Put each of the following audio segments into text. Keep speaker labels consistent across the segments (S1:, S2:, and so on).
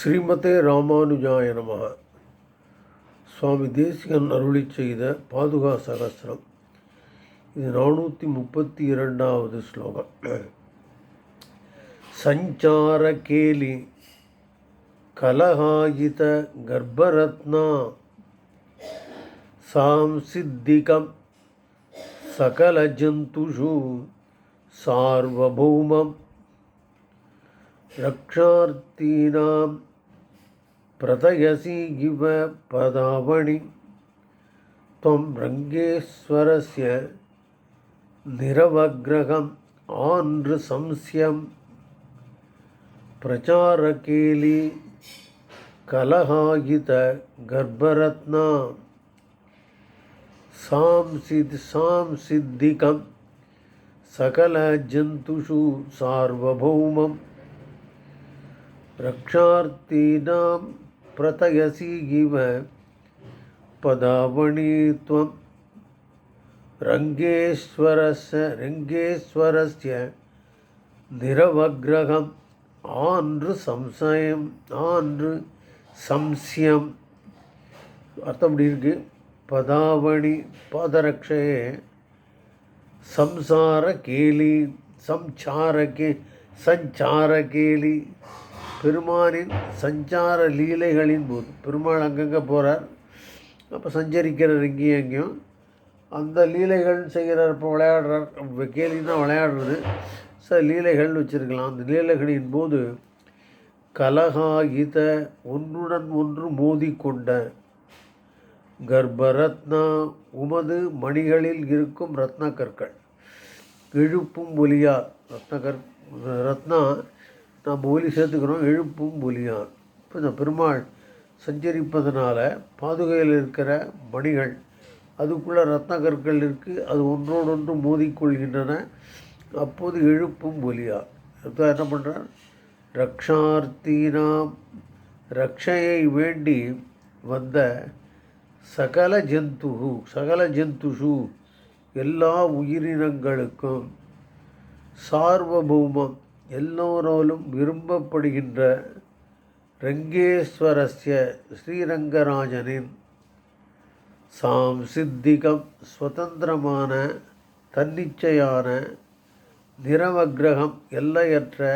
S1: ஸ்ரீமதே ராமானுஜாய நமக சுவாமி தேசிகன் அருளி செய்த பாதுகா சகஸ்ரம் இது நானூற்றி முப்பத்தி இரண்டாவது ஸ்லோகம் சஞ்சார கேலி கலகாயித கர்ப்பரத்னா சாம்சித்திகம் सकलजन्तुषु सार्वभौमं रक्षार्थीनां प्रथयसि इव पदावणि त्वं रङ्गेश्वरस्य निरवग्रहम् आनृशंस्यं प्रचारकेली कलहायितगर्भरत्ना सांसिद् सांसिद्धिकं सकलजन्तुषु सार्वभौमं रक्षार्थीनां प्रतयसी गिव पदावणी त्व रङ्गेश्वरस्य रङ्गेश्वरस्य निरवग्रहम् आन्ृ संशयम् आन्ृ संशयम् अर्थम् इति पदावणि पादरक्षये संसारकेली संसारके संचारकेली। பெருமானின் சஞ்சார லீலைகளின் போது பெருமாள் அங்கங்கே போகிறார் அப்போ சஞ்சரிக்கிறார் இங்கேயும் அங்கேயும் அந்த லீலைகள் செய்கிறார் இப்போ விளையாடுறார். கேலின்னா விளையாடுறது. சில லீலைகள் வச்சுருக்கலாம். அந்த லீலைகளின் போது கலகாயித ஒன்றுடன் ஒன்று மோதிக்கொண்ட கர்ப்பரத்னா உமது மணிகளில் இருக்கும் ரத்ன கற்கள் எழுப்பும் ஒலியா ரத்ன கற் ரத்னா நாம் ஒலி சேர்த்துக்கிறோம் எழுப்பும் ஒலியான் இப்போ இந்த பெருமாள் சஞ்சரிப்பதனால பாதுகையில் இருக்கிற மணிகள் அதுக்குள்ளே ரத்ன கற்கள் இருக்குது அது ஒன்றோடொன்று மோதிக்கொள்கின்றன. அப்போது எழுப்பும் ஒலியார் இப்போ என்ன பண்ணுறார் ரக்ஷார்த்தினாம். ரக்ஷையை வேண்டி வந்த சகல ஜந்து சகல ஜந்துஷு எல்லா உயிரினங்களுக்கும் சார்வபௌமம் எல்லோராலும் விரும்பப்படுகின்ற ரங்கேஸ்வரஸ்ய ஸ்ரீரங்கராஜனின் சாம் சித்திகம் சுதந்திரமான தன்னிச்சையான நிரவக்கிரகம் எல்லையற்ற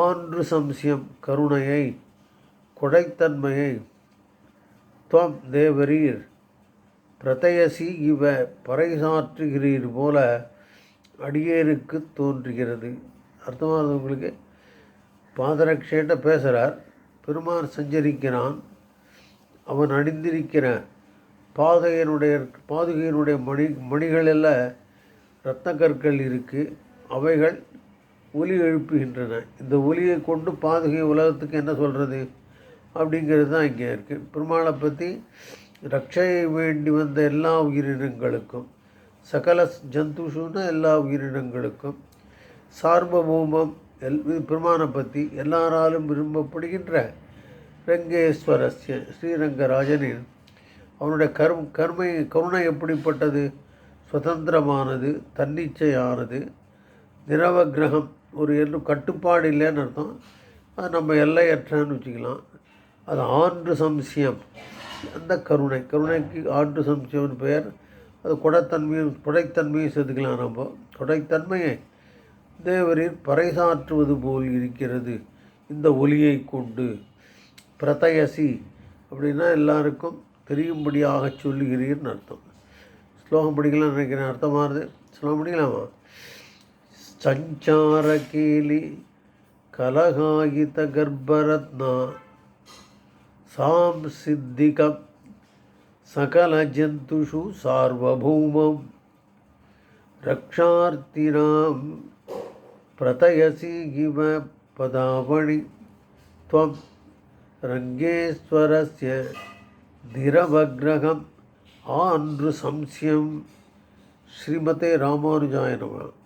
S1: ஆன்று சம்சியம் கருணையை கொடைத்தன்மையை துவம் தேவரீர் பிரதயசி இவ பறைசாற்றுகிறீர் போல அடியேருக்கு தோன்றுகிறது. அர்த்தமாதவங்களுக்கு பாதரக்ஷேட்ட பேசுகிறார் பெருமான் சஞ்சரிக்கிறான். அவன் அணிந்திருக்கிற பாதகையினுடைய பாதுகையினுடைய மணி மணிகளில் இரத்த கற்கள் இருக்குது அவைகள் ஒலி எழுப்புகின்றன. இந்த ஒலியை கொண்டு பாதுகை உலகத்துக்கு என்ன சொல்கிறது அப்படிங்கிறது தான் இங்கே இருக்குது பெருமாளை பற்றி ரக்ஷையை வேண்டி வந்த எல்லா உயிரினங்களுக்கும் சகல ஜந்துஷுன்னு எல்லா உயிரினங்களுக்கும் சார்வபௌமம் எல் பெருமானை பற்றி எல்லாராலும் விரும்பப்படுகின்ற ரங்கேஸ்வரஸ்ய ஸ்ரீரங்கராஜனின் அவனுடைய கரும் கர்மை கருணை எப்படிப்பட்டது? சுதந்திரமானது தன்னிச்சையானது நிரவகிரகம் ஒரு எல்லும் கட்டுப்பாடு இல்லைன்னு அர்த்தம். அது நம்ம எல்லையற்றன்னு வச்சுக்கலாம். அது ஆண்டு சம்சியம். அந்த கருணை கருணைக்கு ஆண்டு சம்சியம்னு பெயர். அது கொடைத்தன்மையும் கொடைத்தன்மையும் சேர்த்துக்கலாம் நம்ம. கொடைத்தன்மையை தேவரில் பறைசாற்றுவது போல் இருக்கிறது. இந்த ஒலியை கொண்டு பிரதயசி அப்படின்னா எல்லாருக்கும் தெரியும்படியாக சொல்லுகிறீர்னு அர்த்தம். ஸ்லோகம் படிக்கலாம் நினைக்கிறேன். அர்த்தமாகுது ஸ்லோகம் படிக்கலாமா. சஞ்சார கேலி கலகாயித கர்ப்பரத்னா சாம் சித்திகம் சகல ஜந்துஷு சார்வபூமம் ரக்ஷார்த்தினாம் प्रतयसि गिम पदावणि त्वं रङ्गेश्वरस्य निरवग्रहम् आनृसंशयं। श्रीमते रामानुजाय नमः।